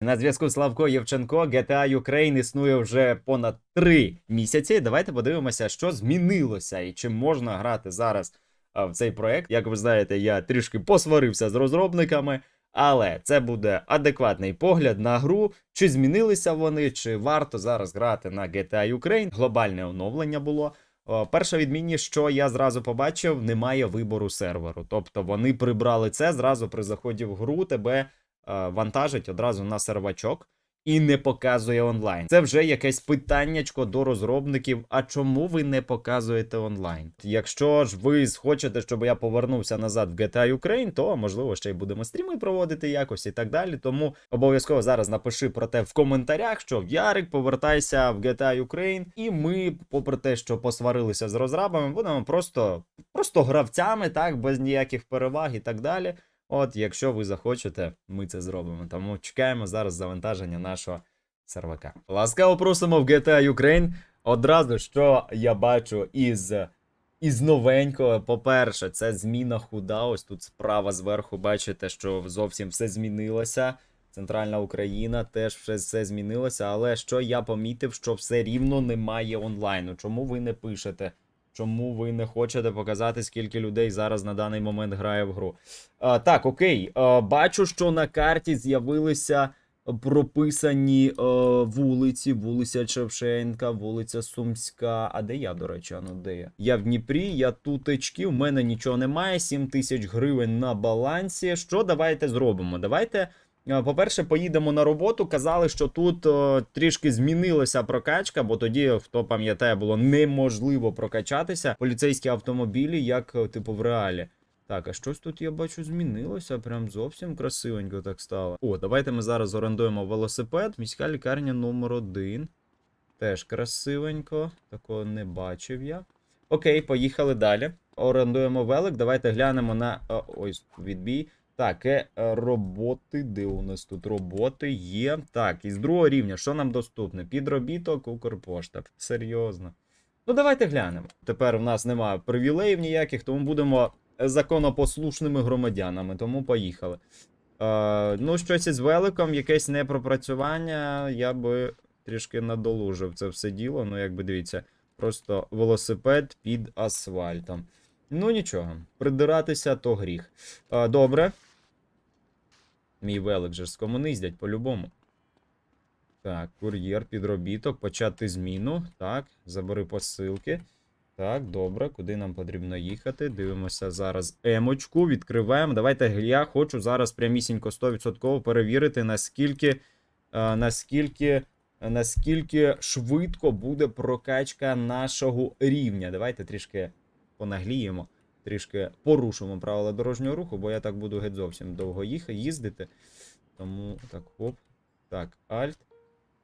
На зв'язку Славко Євченко, GTA Ukraine існує вже понад три місяці. Давайте подивимося, що змінилося і чи можна грати зараз в цей проект. Як ви знаєте, я трішки посварився з розробниками, але це буде адекватний погляд на гру, чи змінилися вони, чи варто зараз грати на GTA Ukraine. Глобальне оновлення було. Перша відмінність, що я зразу побачив, немає вибору серверу. Тобто вони прибрали це зразу при заході в гру, тебе вантажить одразу на сервачок і не показує онлайн. Це вже якесь питаннячко до розробників. А чому ви не показуєте онлайн? Якщо ж ви хочете, щоб я повернувся назад в GTA Ukraine, то можливо ще й будемо стріми проводити якось і так далі. Тому обов'язково зараз напиши про те в коментарях, що Ярик, повертайся в GTA Ukraine, і ми, попри те, що посварилися з розрабами, будемо просто, просто гравцями, так, без ніяких переваг і так далі. От, якщо ви захочете, ми це зробимо. Тому чекаємо зараз завантаження нашого сервака. Ласкаво просимо в GTA Ukraine. Одразу що я бачу із, із новенького. По-перше, це зміна худа. Ось тут справа зверху бачите, що зовсім все змінилося. Центральна Україна теж все, все змінилося. Але що я помітив, що все рівно немає онлайну. Чому ви не пишете? Чому ви не хочете показати, скільки людей зараз на даний момент грає в гру? А, так, окей. А, бачу, що на карті з'явилися прописані е, вулиці: вулиця Шевченка, вулиця Сумська. А де я, до речі, а ну де я? Я в Дніпрі, я тутечки, в мене нічого немає. 7 тисяч гривень на балансі. Що давайте зробимо? Давайте. Е, По-перше, поїдемо на роботу. Казали, що тут о, трішки змінилася прокачка, бо тоді, хто пам'ятає, було неможливо прокачатися. Поліцейські автомобілі, як е, типу в реалі. Так, а щось тут я бачу змінилося, прям зовсім красивенько так стало. О, давайте ми зараз орендуємо велосипед. Міська лікарня номер 1 Теж красивенько. Такого не бачив я. Окей, поїхали далі. Орендуємо велик. Давайте глянемо на. а, Ось відбій. Так, е, роботи. Де у нас тут роботи є? Так, із другого рівня, що нам доступне? Підробіток, Укрпошта. Серйозно. Ну, давайте глянемо. Тепер в нас немає привілеїв ніяких, тому будемо законопослушними громадянами. Тому поїхали. Е, ну, щось із великом, якесь непропрацювання. Я би трішки надолужив це все діло. Ну, якби дивіться, просто велосипед під асфальтом. Ну, нічого, придиратися то гріх. Е, добре. Мій велик же ж скомуниздять по-любому. Так, кур'єр, підробіток, почати зміну. Так, забери посилки. Так, добре, куди нам потрібно їхати? Дивимося зараз емочку, відкриваємо. Давайте я хочу зараз прямісінько 100% перевірити, наскільки, е, наскільки, наскільки швидко буде прокачка нашого рівня. Давайте трішки понагліємо, трішки порушимо правила дорожнього руху, бо я так буду геть зовсім довго їхати, їздити. Тому так, хоп. Так, альт.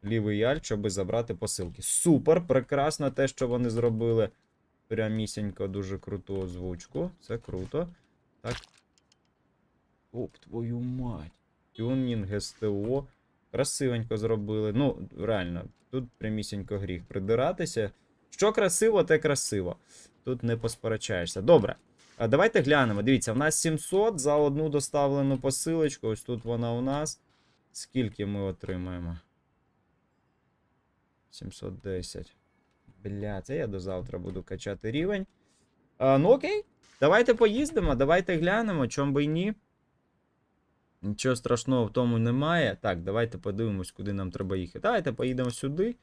Лівий альт, щоб забрати посилки. Супер! Прекрасно те, що вони зробили. Прямісінько, дуже круту озвучку. Це круто. Так. Оп, твою мать. Тюнінг, СТО. Красивенько зробили. Ну, реально, тут прямісінько гріх придиратися. Що красиво, те красиво. Тут не посперечаєшся. Добре. А давайте глянемо. Дивіться, в нас 700 за одну доставлену посилочку. Ось тут вона у нас. Скільки ми отримаємо? 710. Бля, це я до завтра буду качати рівень. А, ну окей, давайте поїздимо, давайте глянемо, чом би й ні. Нічого страшного в тому немає. Так, давайте подивимось, куди нам треба їхати. Давайте поїдемо сюди.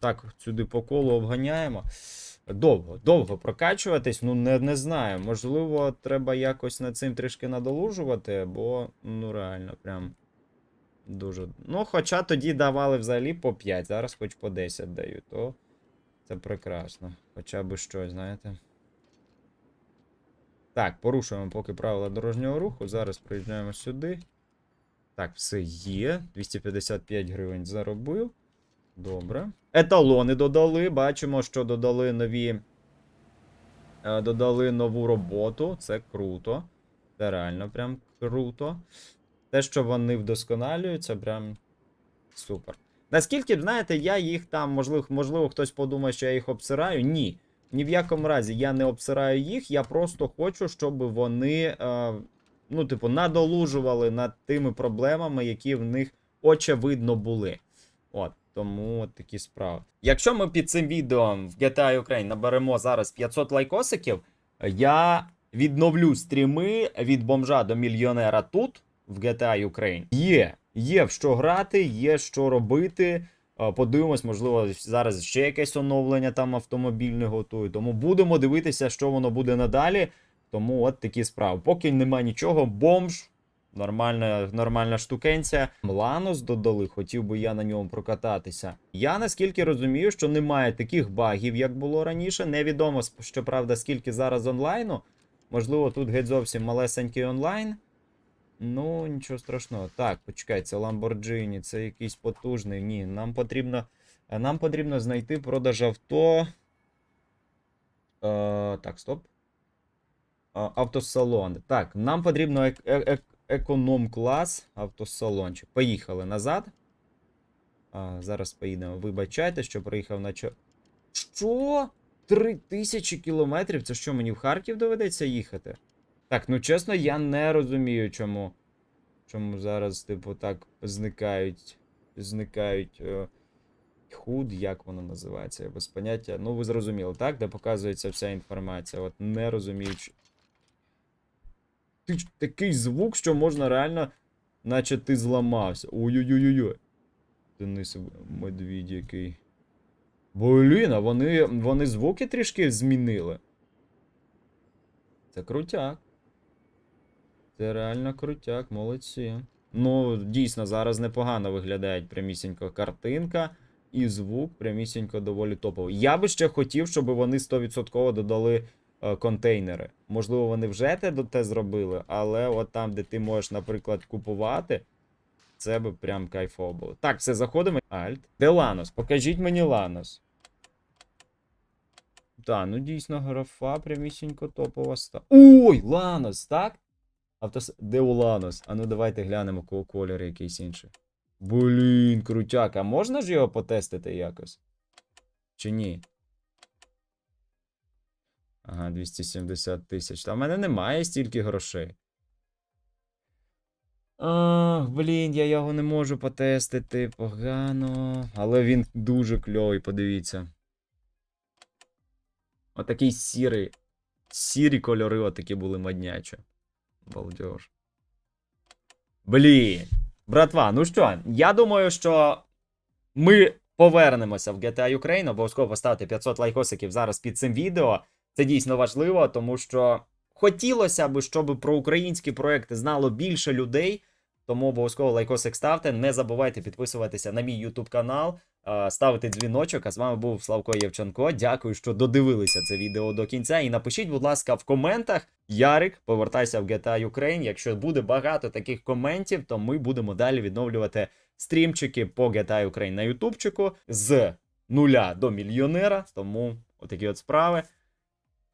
Так, сюди по колу обганяємо. Довго, довго прокачуватись, ну не, не знаю. Можливо, треба якось над цим трішки надолужувати, бо, ну реально, прям дуже. Ну, хоча тоді давали взагалі по 5, зараз хоч по 10 дають, то це прекрасно. Хоча б щось, знаєте. Так, порушуємо поки правила дорожнього руху. Зараз приїжджаємо сюди. Так, все є. 255 гривень заробив. Добре. Еталони додали. Бачимо, що додали нові. е, Додали нову роботу. Це круто. Це реально прям круто. Те, що вони вдосконалюються, прям супер. Наскільки, знаєте, я їх там, можливо, можливо, хтось подумає, що я їх обсираю. Ні. Ні в якому разі я не обсираю їх. Я просто хочу, щоб вони, е, ну, типу, надолужували над тими проблемами, які в них очевидно були. От, тому от такі справи. Якщо ми під цим відео в GTA Ukraine наберемо зараз 500 лайкосиків, я відновлю стріми від бомжа до мільйонера тут, в GTA Ukraine. Є, є в що грати, є що робити. Е, Подивимось, можливо, зараз ще якесь оновлення там автомобільне готують. Тому будемо дивитися, що воно буде надалі. Тому от такі справи. Поки нема нічого, бомж. Нормальна, нормальна штукенця. Ланос додали, хотів би я на ньому прокататися. Я наскільки розумію, що немає таких багів, як було раніше. Невідомо, щоправда, скільки зараз онлайну. Можливо, тут геть зовсім малесенький онлайн. Ну, нічого страшного. Так, почекай, це Lamborghini, це якийсь потужний. Ні, нам потрібно. е, Нам потрібно знайти продаж авто. Е, так, стоп. Е, автосалон. Так, нам потрібно ек- е- ек- економ-клас автосалончик. Поїхали назад. А, зараз поїдемо. Вибачайте, що приїхав на чо. Що? Три тисячі кілометрів? Це що, мені в Харків доведеться їхати? Так, ну чесно, я не розумію, чому. Чому зараз, типу, так зникають. Зникають. Е, худ, як воно називається, без поняття. Ну, ви зрозуміли, так? Де показується вся інформація. От не розумію. Ти такий звук, що можна реально, наче ти зламався. Ой-ой-ой-ой. Денис медвідь який. Блін, а вони, вони звуки трішки змінили. Це крутяк. Це реально крутяк, молодці. Ну, дійсно, зараз непогано виглядають прямісінько картинка і звук прямісінько доволі топовий. Я би ще хотів, щоб вони 100% додали е, контейнери. Можливо, вони вже те, те зробили, але от там, де ти можеш, наприклад, купувати, це би прям кайфово було. Так, все, заходимо. Альт. Де Ланос? Покажіть мені Ланос. Так, ну дійсно графа прямісінько топова ста. Ой, Ланос, так? Автос... Де у Ланос? А ну давайте глянемо кого колір якийсь інший. Блін, крутяк, а можна ж його потестити якось? Чи ні? Ага, 270 тисяч. Та в мене немає стільки грошей. Ах, блін, я його не можу потестити. Погано. Але він дуже кльовий, подивіться. Отакий сірий. Сірі кольори отакі були моднячі. Балдеж. Блін. Братва, ну що, я думаю, що ми повернемося в GTA Ukraine. Обов'язково поставте 500 лайкосиків зараз під цим відео. Це дійсно важливо, тому що хотілося б, щоб про українські проекти знало більше людей. Тому обов'язково лайкосик ставте. Не забувайте підписуватися на мій YouTube канал, ставити дзвіночок. А з вами був Славко Євченко. Дякую, що додивилися це відео до кінця. І напишіть, будь ласка, в коментах. Ярик, повертайся в GTA Ukraine. Якщо буде багато таких коментів, то ми будемо далі відновлювати стрімчики по GTA Ukraine на ютубчику з нуля до мільйонера. Тому отакі от справи.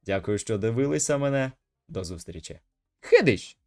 Дякую, що дивилися мене. До зустрічі. Хидиш!